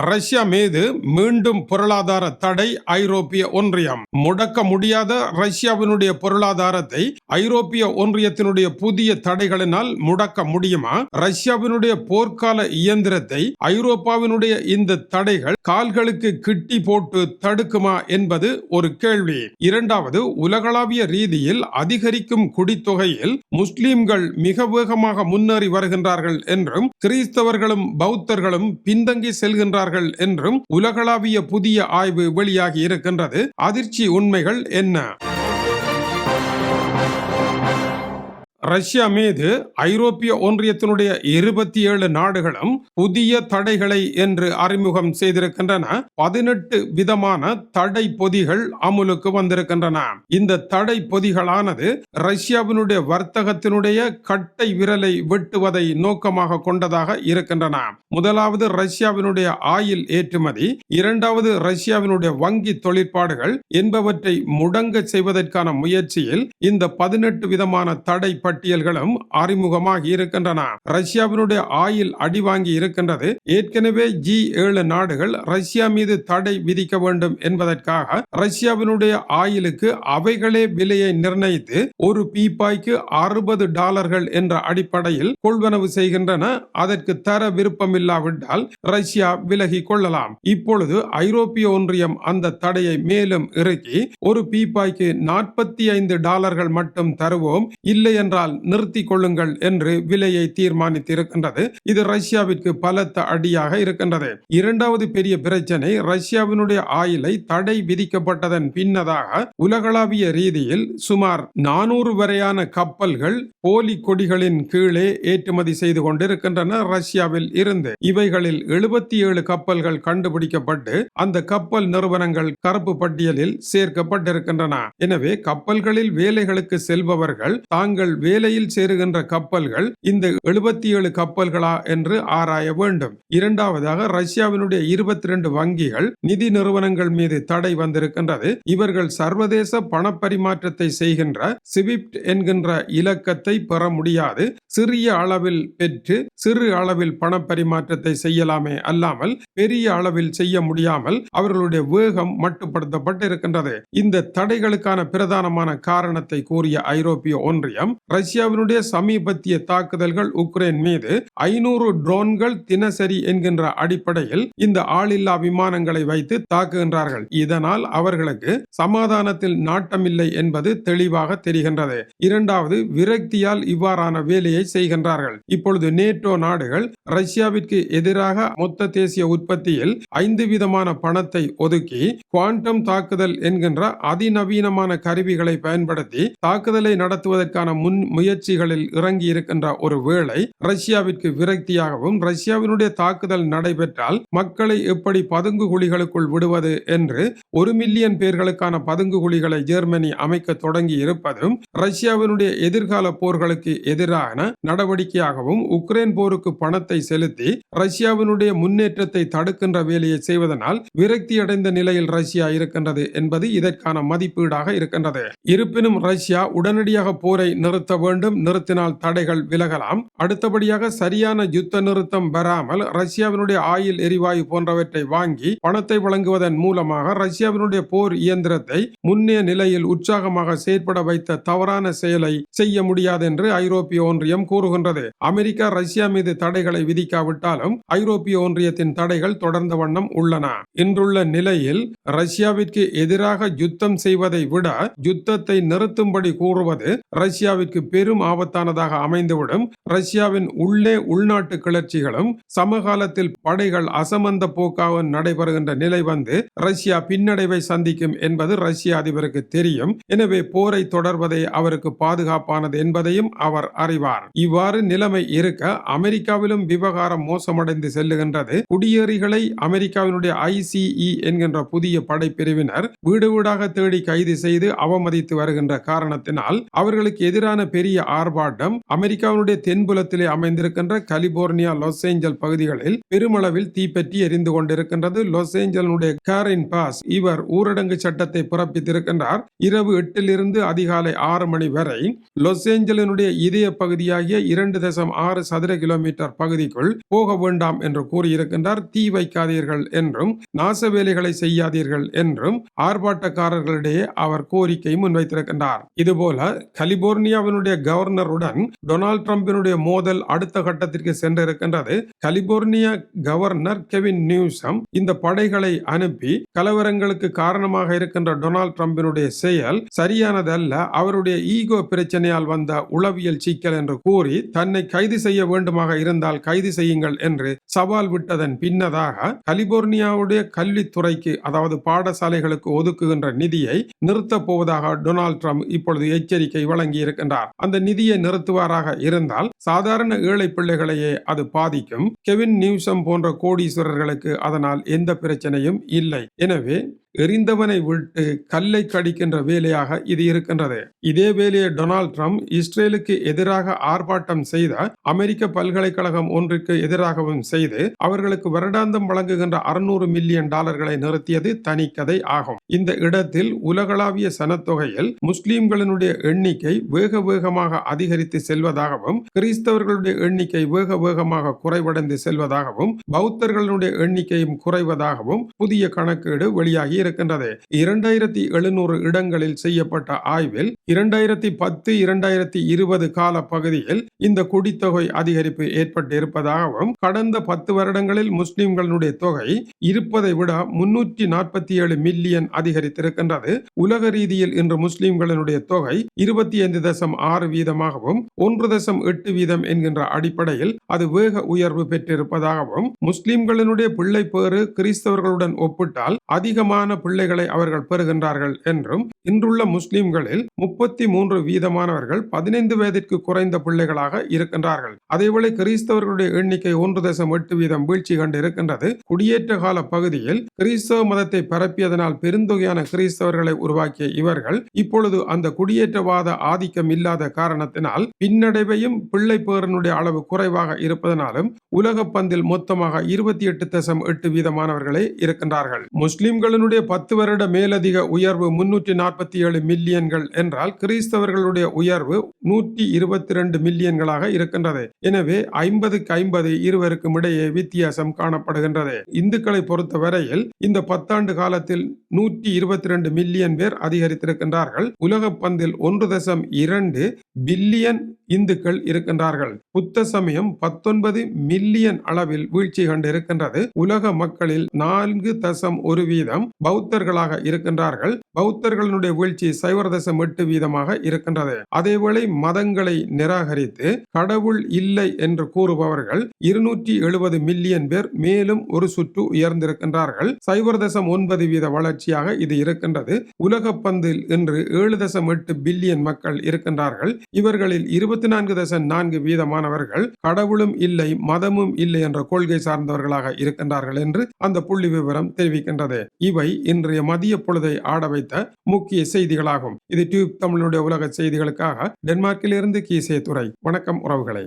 Russia மீது மீண்டும் பொருளாதார தடை ஐரோப்பிய ஒன்றியம். முடக்க முடியாத ரஷ்யாவினுடைய பொருளாதாரத்தை ஐரோப்பிய ஒன்றியத்தினுடைய புதிய தடைகளினால் முடக்க முடியுமா? ரஷ்யாவினுடைய போர்க்கால இயந்திரத்தை ஐரோப்பாவினுடைய இந்த தடைகள் கால்களுக்கு கிட்டி போட்டு தடுக்குமா என்பது ஒரு கேள்வி. இரண்டாவது உலகளாவிய ரீதியில் அதிகரிக்கும் குடித்தொகையில் முஸ்லிம்கள் மிக வேகமாக முன்னேறி வருகின்றார்கள் என்றும் கிறிஸ்தவர்களும் பௌத்தர்களும் பின்தங்கி செல்கின்றார்கள் என்றும் உலகளாவிய புதிய ஆய்வு வெளியாகி இருக்கின்றது. அதிர்ச்சி உண்மைகள் என்ன? ரஷ்யா மீது ஐரோப்பிய ஒன்றியத்தினுடைய இருபத்தி ஏழு நாடுகளும் புதிய தடைகளை என்று அறிமுகம் செய்திருக்கின்றன. பதினெட்டு விதமான தடை பொதிகள் அமுலுக்கு வந்திருக்கின்றன. இந்த தடை பொதிகளானது ரஷ்யாவினுடைய வர்த்தகத்தினுடைய கட்டை விரலை வெட்டுவதை நோக்கமாக கொண்டதாக இருக்கின்றன. முதலாவது ரஷ்யாவினுடைய ஆயில் ஏற்றுமதி இரண்டாவது ரஷ்யாவினுடைய வங்கி தொழிற்பாடுகள் என்பவற்றை முடங்க செய்வதற்கான முயற்சியில் இந்த பதினெட்டு விதமான தடை பட்டியல்களும் அறிமுகமாகி இருக்கின்றன. ரஷ்யாவினுடைய ஆயில் அடி வாங்கி இருக்கின்றது. ஏற்கனவே ஜி ஏழு நாடுகள் ரஷ்யா மீது தடை விதிக்க வேண்டும் என்பதற்காக ரஷ்யாவினுடைய ஆயிலுக்கு அவைகளே விலையை நிர்ணயித்து ஒரு பீப்பாய்க்கு அறுபது டாலர்கள் என்ற அடிப்படையில் கொள்வனவு செய்கின்றன. அதற்கு தர விருப்பம் இல்லாவிட்டால் ரஷ்யா விலகி கொள்ளலாம். இப்பொழுது ஐரோப்பிய ஒன்றியம் அந்த தடையை மேலும் இறுக்கி ஒரு பீப்பாய்க்கு நாற்பத்தி ஐந்து டாலர்கள் மட்டும் தருவோம். இல்லை என்ற என்றால் நிறுத்தி கொள்ளுங்கள் என்று விலையை தீர்மானித்திருக்கின்றது. இது ரஷ்யாவிற்கு பலத்த அடியாக இருக்கின்றது. இரண்டாவது பெரிய பிரச்சனை ரஷ்யாவினுடைய ஆயிலை தடை விதிக்கப்பட்டதன் பின்னதாக உலகளாவிய ரீதியில் சுமார் நானூறு வரையான கப்பல்கள் போலி கொடிகளின் கீழே ஏற்றுமதி செய்து கொண்டிருக்கின்றன ரஷ்யாவில் இருந்து. இவைகளில் எழுபத்தி ஏழு கப்பல்கள் கண்டுபிடிக்கப்பட்டு அந்த கப்பல் நிறுவனங்கள் கருப்பு பட்டியலில் சேர்க்கப்பட்டிருக்கின்றன. எனவே கப்பல்களில் வேலைகளுக்கு செல்பவர்கள் தாங்கள் வேலையில் சேருகின்ற கப்பல்கள் இந்த எழுபத்தி ஏழு கப்பல்களா என்று ஆராய வேண்டும். இரண்டாவதாக ரஷ்யாவினுடைய இருபத்தி ரெண்டு வங்கிகள் நிதி நிறுவனங்கள் மீது தடை வந்திருக்கின்றது. இவர்கள் சர்வதேச பணப்பரிமாற்றத்தை செய்கின்ற சிவிப்ட் என்கின்ற இலக்கத்தை பெற முடியாது. சிறிய அளவில் பெற்று சிறு அளவில் பணப்பரிமாற்றத்தை செய்யலாமே அல்லாமல் பெரிய அளவில் செய்ய முடியாமல் அவர்களுடைய வேகம் மட்டுப்படுத்தப்பட்டு இருக்கின்றது இந்த தடைகளுக்கான பிரதானமான காரணத்தை கூறிய ஐரோப்பிய ஒன்றியம் ரஷ்யாவினுடைய சமீபத்திய தாக்குதல்கள் உக்ரைன் மீது ஐநூறு ட்ரோன்கள் தினசரி என்கின்ற அடிப்படையில் இந்த ஆளில்லா விமானங்களை வைத்து தாக்குகின்றார்கள். இதனால் அவர்களுக்கு சமாதானத்தில் நாட்டமில்லை என்பது தெளிவாக தெரிகின்றது. இரண்டாவது விரக்தியால் இவ்வாறான வேலையை செய்கின்றார்கள். இப்பொழுது நேட்டோ நாடுகள் ரஷ்யாவிற்கு எதிராக மொத்த தேசிய உற்பத்தியில் ஐந்து விதமான பணத்தை ஒதுக்கி குவாண்டம் தாக்குதல் என்கின்ற அதிநவீனமான கருவிகளை பயன்படுத்தி தாக்குதலை நடத்துவதற்கான முன் முயற்சிகளில் இறங்கி இருக்கின்ற ஒரு வேளை ரஷ்யாவிற்கு விரக்தியாகவும் ரஷ்யாவினுடைய தாக்குதல் நடைபெற்றால் மக்களை எப்படி பதுங்கு குழிகளுக்குள் விடுவது என்று ஒரு மில்லியன் பேர்களுக்கான பதுங்கு குழிகளை ஜெர்மனி அமைக்க தொடங்கி இருப்பதும் ரஷ்யாவினுடைய எதிர்கால போர்களுக்கு எதிரான நடவடிக்கையாகவும் உக்ரைன் போருக்கு பணத்தை செலுத்தி ரஷ்யாவினுடைய முன்னேற்றத்தை தடுக்கின்ற வேலையை செய்வதனால் விரக்தி அடைந்த நிலையில் ரஷ்யா இருக்கின்றது என்பது இதற்கான மதிப்பீடாக இருக்கின்றது. இருப்பினும் ரஷ்யா உடனடியாக போரை நிறுத்த வேண்டும் நிறுத்தினால் தடைகள் விலகலாம். அடுத்தபடியாக சரியான யுத்த நிறுத்தம் பெறாமல் ரஷ்யாவினுடைய ஆயில் எரிவாயு போன்றவற்றை வாங்கி பணத்தை வழங்குவதன் மூலமாக ரஷ்யாவினுடைய போர் இயந்திரத்தை முன்னே நிலையில் உற்சாகமாக செயற்பட வைத்த தவறான செயலை செய்ய முடியாது என்று ஐரோப்பிய ஒன்றியம் கூறுகின்றது. அமெரிக்கா ரஷ்யா மீது தடைகளை விதிக்காவிட்டாலும் ஐரோப்பிய ஒன்றியத்தின் தடைகள் நடவடிக்கைகள் தொடர்ந்த வண்ணம் உள்ளன. இன்றுள்ள நிலையில் ரஷ்யாவிற்கு எதிராக யுத்தம் செய்வதை விட யுத்தத்தை நிறுத்தும்படி கூறுவது ரஷ்யாவிற்கு பெரும் ஆபத்தானதாக அமைந்துவிடும். ரஷ்யாவின் உள்ளே உள்நாட்டு கிளர்ச்சிகளும் சமகாலத்தில் படைகள் அசமந்த போக்காக நடைபெறுகின்ற நிலை வந்து ரஷ்யா பின்னடைவை சந்திக்கும் என்பது ரஷ்ய அதிபருக்கு தெரியும். எனவே போரை தொடர்வதை அவருக்கு பாதுகாப்பானது என்பதையும் அவர் அறிவார். இவ்வாறு நிலைமை இருக்க அமெரிக்காவிலும் விவகாரம் மோசமடைந்து செல்லுகின்றது. குடியேறி குற்றவாளிகளை அமெரிக்காவினுடைய ஐசிஇ என்கின்ற புதிய படைப்பிரிவினர் வீடு வீடாக தேடி கைது செய்து அவமதித்து வருகின்ற காரணத்தினால் அவர்களுக்கு எதிரான பெரிய ஆர்ப்பாட்டம் அமெரிக்காவினுடைய தென்புலத்திலே அமைந்திருக்கின்ற கலிபோர்னியா லாஸ் ஏஞ்சல் பகுதிகளில் பெருமளவில் தீப்பற்றி எரிந்து கொண்டிருக்கின்றது. லாஸ் ஏஞ்சலனுடைய கேரின் பாஸ் இவர் ஊரடங்கு சட்டத்தை பிறப்பித்திருக்கின்றார். இரவு எட்டிலிருந்து அதிகாலை ஆறு மணி வரை லாஸ் ஏஞ்சலினுடைய இதய பகுதியாகிய இரண்டு தசம் ஆறு சதுர கிலோமீட்டர் பகுதிக்குள் போக வேண்டாம் என்று கூறியிருக்கின்றார். தீ வைக்காதீர்கள் என்றும் நாச வேலைகளை செய்யாதீர்கள் என்றும் ஆர்ப்பாட்டக்காரர்களிடையே அவர் கோரிக்கை முன்வைத்திருக்கின்றார். இதுபோல கலிபோர்னியாவினுடைய கவர்னருடன் டொனால்ட் ட்ரம்பினுடைய மோதல் அடுத்த கட்டத்திற்கு சென்றிருக்கின்றது. கலிபோர்னியா கவர்னர் கெவின் நியூசம் இந்த படைகளை அனுப்பி கலவரங்களுக்கு காரணமாக இருக்கின்ற டொனால்ட் ட்ரம்பினுடைய செயல் சரியானதல்ல அவருடைய ஈகோ பிரச்சனையால் வந்த உளவியல் சிக்கல் என்று கூறி தன்னை கைது செய்ய வேண்டுமாக இருந்தால் கைது செய்யுங்கள் என்று சவால் விட்டதன் பின்னர் முன்னதாக கலிபோர்னியாவுடைய கல்வித்துறைக்கு அதாவது பாடசாலைகளுக்கு ஒதுக்குகின்ற நிதியை நிறுத்தப் போவதாக டொனால்ட் ட்ரம்ப் இப்பொழுது எச்சரிக்கை வழங்கி இருக்கின்றார் அந்த நிதியை நிறுத்துவாராக இருந்தால் சாதாரண ஏழை பிள்ளைகளையே அது பாதிக்கும். கெவின் நியூசம் போன்ற கோடீஸ்வரர்களுக்கு அதனால் எந்த பிரச்சனையும் இல்லை. எனவே எரிந்தவனை விட்டு கல்லை கடிக்கின்ற வேலையாக இது இருக்கின்றது. இதே வேலையை டொனால்ட் ட்ரம்ப் இஸ்ரேலுக்கு எதிராக ஆர்ப்பாட்டம் செய்த அமெரிக்க பல்கலைக்கழகம் ஒன்றுக்கு எதிராகவும் செய்து அவர்களுக்கு வருடாந்தம் வழங்குகின்ற அறுநூறு மில்லியன் டாலர்களை நிறுத்தியது தனிக்கதை ஆகும். இந்த இடத்தில் உலகளாவிய சனத்தொகையில் முஸ்லிம்களினுடைய எண்ணிக்கை வேக வேகமாக அதிகரித்து செல்வதாகவும் கிறிஸ்தவர்களுடைய எண்ணிக்கை வேக வேகமாக குறைவடைந்து செல்வதாகவும் பௌத்தர்களுடைய எண்ணிக்கையும் குறைவதாகவும் புதிய கணக்கீடு வெளியாகி இருக்கின்றது. இரண்டாயிரத்தி எழுநூறு இடங்களில் செய்யப்பட்ட ஆய்வில் இரண்டாயிரத்தி பத்து இரண்டாயிரத்தி இருபது கால பகுதியில் இந்த குடித்தொகை அதிகரிப்பு ஏற்பட்டிருப்பதாகவும் கடந்த பத்து வருடங்களில் முஸ்லிம்களுடைய தொகை இருப்பதை விட முன்னூற்றி நாற்பத்தி ஏழு மில்லியன் அதிகரித்திருக்கின்றது. உலக ரீதியில் இன்று முஸ்லிம்களினுடைய தொகை இருபத்தி ஐந்து தசம் ஆறு வீதமாகவும் ஒன்று தசம் எட்டு வீதம் என்கின்ற அடிப்படையில் அது வேக உயர்வு பெற்றிருப்பதாகவும் முஸ்லிம்களினுடைய பிள்ளை பேறு கிறிஸ்தவர்களுடன் ஒப்பிட்டால் அதிகமான பிள்ளைகளை அவர்கள் பெறுகின்றார்கள் என்றும் இன்றுள்ள முஸ்லிம்களில் முப்பத்தி மூன்று வீதமானவர்கள் பதினைந்து வயதிற்கு குறைந்த பிள்ளைகளாக இருக்கின்றார்கள். அதேவேளை கிறிஸ்தவர்களுடைய எண்ணிக்கை ஒன்று தசம் எட்டு வீதம் வீழ்ச்சி கண்டு இருக்கின்றது குடியேற்ற கால பகுதியில் கிறிஸ்தவ மதத்தை பரப்பியதனால் பெருந்தொகையான கிறிஸ்தவர்களை உருவாக்கிய இவர்கள் இப்பொழுது அந்த குடியேற்றவாத ஆதிக்கம் இல்லாத காரணத்தினால் பின்னடைவையும் பிள்ளை பேரனுடைய அளவு குறைவாக இருப்பதனாலும் உலக பந்தில் மொத்தமாக இருபத்தி எட்டு தசம் எட்டு வீதமானவர்களே இருக்கின்றார்கள். முஸ்லிம்களினுடைய பத்து வருட மேலதிக உயர்வு முன்னூற்றி நாற்பத்தி ஏழு மில்லியன்கள் என்றால் கிறிஸ்தவர்களுடைய உயர்வு நூற்றி இருபத்தி ரெண்டு மில்லியன்களாக இருக்கின்றது. எனவே ஐம்பதுக்கு ஐம்பது இருவருக்கும் இடையே வித்தியாசம் காணப்படுகின்றது. இந்துக்களை பொறுத்தவரையில் இந்த பத்தாண்டு காலத்தில் நூற்றி இருபத்தி ரெண்டு மில்லியன் பேர் அதிகரித்திருக்கின்றார்கள். உலக பந்தில் ஒன்று தசம் இரண்டு பில்லியன் இந்துக்கள் இருக்கின்றார்கள். புத்த சமயம் பத்தொன்பது மில்லியன் அளவில் வீழ்ச்சி கண்டிருக்கின்றது. உலக மக்களில் நான்கு தசம் ஒரு வீதம் பௌத்தர்களாக இருக்கின்றார்கள். பௌத்தர்களுடைய வீழ்ச்சி சைவர் தசம் எட்டு வீதமாக இருக்கின்றது. அதேவேளை மதங்களை நிராகரித்து கடவுள் இல்லை என்று கூறுபவர்கள் இருநூற்றி எழுபது மில்லியன் பேர் மேலும் ஒரு சுற்று உயர்ந்திருக்கின்றார்கள். சைவர் தசம் ஒன்பது வீத வளர்ச்சியாக இது இருக்கின்றது. உலக பந்தில் இன்று ஏழு தசம் எட்டு பில்லியன் மக்கள் இருக்கின்றார்கள். இவர்களில் இருபத்தி நான்கு தசம் நான்கு வீதமானவர்கள் கடவுளும் இல்லை மதமும் இல்லை என்ற கொள்கை சார்ந்தவர்களாக இருக்கின்றார்கள் என்று அந்த புள்ளி விவரம் தெரிவிக்கின்றது. இவை இன்றைய மதிய பொழுதை ஆட வைத்த முக்கிய செய்திகளாகும். இது டியூப் தமிழனுடைய உலக செய்திகளுக்காக டென்மார்க்கிலிருந்து கீசே துறை வணக்கம் உறவுகளை.